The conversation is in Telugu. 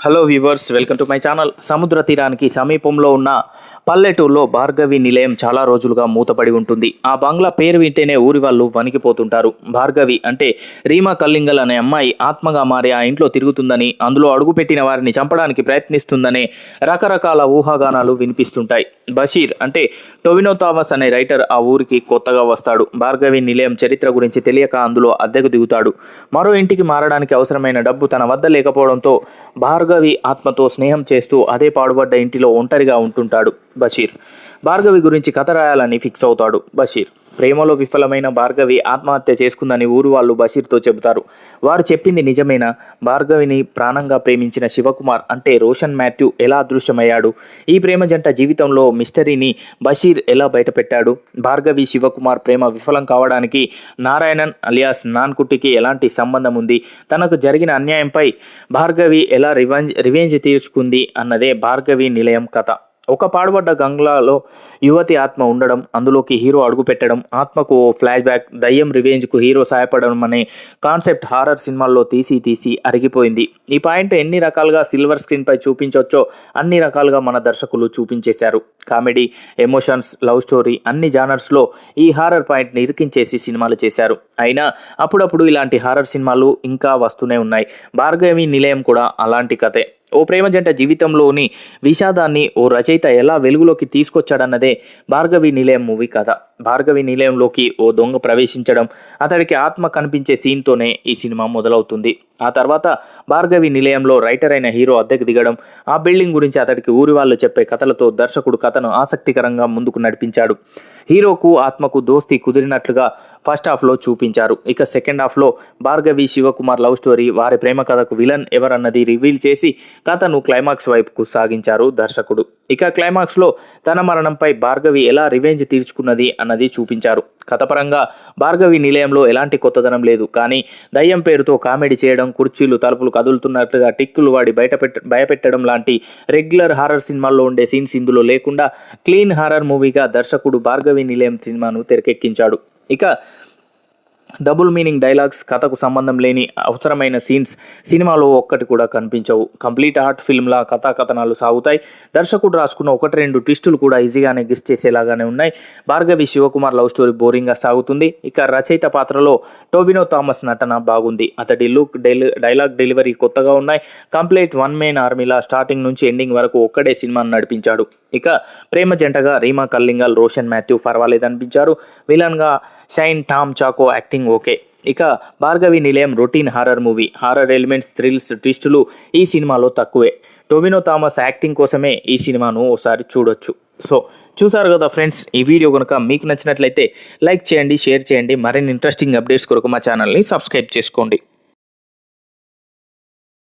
Hello viewers welcome to my channel సముద్ర తీరానికి సమీపంలో ఉన్న పల్లెటూరులో భార్గవి నిలయం చాలా రోజులుగా మూతపడి ఉంటుంది. ఆ బంగ్లా పేరు వింటేనే ఊరి వాళ్ళు వణికిపోతుంటారు. భార్గవి అంటే రీమా కల్లింగల్ అనే అమ్మాయి ఆత్మగా మారి ఆ ఇంట్లో తిరుగుతుందని అందులో అడుగుపెట్టిన వారిని చంపడానికి ప్రయత్నిస్తుందనే రకరకాల ఊహాగానాలు వినిపిస్తుంటాయి. బషీర్ అంటే టొవినో థామస్ అనే రైటర్ ఆ ఊరికి కొత్తగా వస్తాడు. భార్గవి నిలయం చరిత్ర గురించి తెలియక అందులో అద్దెకు దిగుతాడు. మరో ఇంటికి మారడానికి అవసరమైన డబ్బు తన వద్ద లేకపోవడంతో భార్గ భార్గవి ఆత్మతో స్నేహం చేస్తూ అదే పాడుబడ్డ ఇంటిలో ఒంటరిగా ఉంటుంటాడు బషీర్. భార్గవి గురించి కథ రాయాలని ఫిక్స్ అవుతాడు బషీర్. ప్రేమలో విఫలమైన భార్గవి ఆత్మహత్య చేసుకుందని ఊరు వాళ్ళు బషీర్తో చెబుతారు. వారు చెప్పింది నిజమేనా? భార్గవిని ప్రాణంగా ప్రేమించిన శివకుమార్ అంటే రోషన్ మాథ్యూ ఎలా అదృశ్యమయ్యాడు? ఈ ప్రేమ జంట జీవితంలో మిస్టరీని బషీర్ ఎలా బయటపెట్టాడు? భార్గవి శివకుమార్ ప్రేమ విఫలం కావడానికి నారాయణన్ అలియాస్ నాన్కుట్టికి ఎలాంటి సంబంధం ఉంది? తనకు జరిగిన అన్యాయంపై భార్గవి ఎలా రివెంజ్ రివెంజ్ తీర్చుకుంది అన్నదే భార్గవి నిలయం కథ. ఒక పాడుబడ్డ గంగ్లాలో యువతి ఆత్మ ఉండడం అందులోకి హీరో అడుగు పెట్టడం ఆత్మకు ఓ ఫ్లాష్ బ్యాక్ దయ్యం రివెంజ్కు హీరో సహాయపడడం అనే కాన్సెప్ట్ హారర్ సినిమాల్లో తీసి తీసి అరిగిపోయింది. ఈ పాయింట్ ఎన్ని రకాలుగా సిల్వర్ స్క్రీన్పై చూపించవచ్చో అన్ని రకాలుగా మన దర్శకులు చూపించేశారు. కామెడీ ఎమోషన్స్ లవ్ స్టోరీ అన్ని జానర్స్లో ఈ హారర్ పాయింట్ని ఇరికించేసి సినిమాలు చేశారు. అయినా అప్పుడప్పుడు ఇలాంటి హారర్ సినిమాలు ఇంకా వస్తూనే ఉన్నాయి. భార్గవి నిలయం కూడా అలాంటి కథే. ఓ ప్రేమ జంట జీవితంలోని విషాదాన్ని ఓ రచయిత ఎలా వెలుగులోకి తీసుకొచ్చాడన్నదే భార్గవి నిలయం మూవీ కథ. భార్గవి నిలయంలోకి ఓ దొంగ ప్రవేశించడం అతడికి ఆత్మ కనిపించే సీన్తోనే ఈ సినిమా మొదలవుతుంది. ఆ తర్వాత భార్గవి నిలయంలో రైటర్ అయిన హీరో అద్దెకు దిగడం ఆ బిల్డింగ్ గురించి అతడికి ఊరి వాళ్ళు చెప్పే కథలతో దర్శకుడు కథను ఆసక్తికరంగా ముందుకు నడిపించాడు. హీరోకు ఆత్మకు దోస్తీ కుదిరినట్లుగా ఫస్ట్ హాఫ్లో చూపించారు. ఇక సెకండ్ హాఫ్లో భార్గవి శివకుమార్ లవ్ స్టోరీ వారి ప్రేమ కథకు విలన్ ఎవరన్నది రివీల్ చేసి కథను క్లైమాక్స్ వైపుకు సాగించారు దర్శకుడు. ఇక క్లైమాక్స్లో తన మరణంపై భార్గవి ఎలా రివెంజ్ తీర్చుకున్నది అన్నది చూపించారు. కథపరంగా భార్గవి నిలయంలో ఎలాంటి కొత్తదనం లేదు. కానీ దయ్యం పేరుతో కామెడీ చేయడం కుర్చీలు తలుపులు కదులుతున్నట్లుగా టిక్కులు వాడి బయట భయపెట్టడం లాంటి రెగ్యులర్ హారర్ సినిమాల్లో ఉండే సీన్స్ ఇందులో లేకుండా క్లీన్ హారర్ మూవీగా దర్శకుడు భార్గవి నిలయం సినిమాను తెరకెక్కించాడు. ఇక డబుల్ మీనింగ్ డైలాగ్స్ కథకు సంబంధం లేని అవసరమైన సీన్స్ సినిమాలో ఒక్కటి కూడా కనిపించవు. కంప్లీట్ ఆర్ట్ ఫిల్మ్లా కథా కథనాలు సాగుతాయి. దర్శకుడు రాసుకున్న ఒకటి రెండు ట్విస్టులు కూడా ఈజీగానే గెస్ట్ చేసేలాగానే ఉన్నాయి. భార్గవి శివకుమార్ లవ్ స్టోరీ బోరింగ్గా సాగుతుంది. ఇక రచయిత పాత్రలో టోబినో థామస్ నటన బాగుంది. అతడి లుక్ డెలి డైలాగ్ డెలివరీ కొత్తగా ఉన్నాయి. కంప్లీట్ వన్ మెయిన్ ఆర్మీలా స్టార్టింగ్ నుంచి ఎండింగ్ వరకు ఒక్కడే సినిమాను నడిపించాడు. ఇక ప్రేమ జంటగా రీమా కల్లింగల్ రోషన్ మాథ్యూ పర్వాలేదు అనిపించారు విలన్గా షైన్ టామ్ చాకో యాక్టింగ్ ఓకే. ఇక Bhargavi Nilayam routine horror movie. Horror elements thrills ట్విస్టులు ఈ సినిమాలో తక్కువే. టొవినో థామస్ యాక్టింగ్ కోసమే ఈ సినిమాను ఓసారి చూడొచ్చు. సో చూసారు కదా ఫ్రెండ్స్ ఈ వీడియో కనుక మీకు నచ్చినట్లయితే లైక్ చేయండి షేర్ చేయండి. మరిన్ని ఇంట్రెస్టింగ్ అప్డేట్స్ కొరకు మా ఛానల్ని సబ్స్క్రైబ్ చేసుకోండి.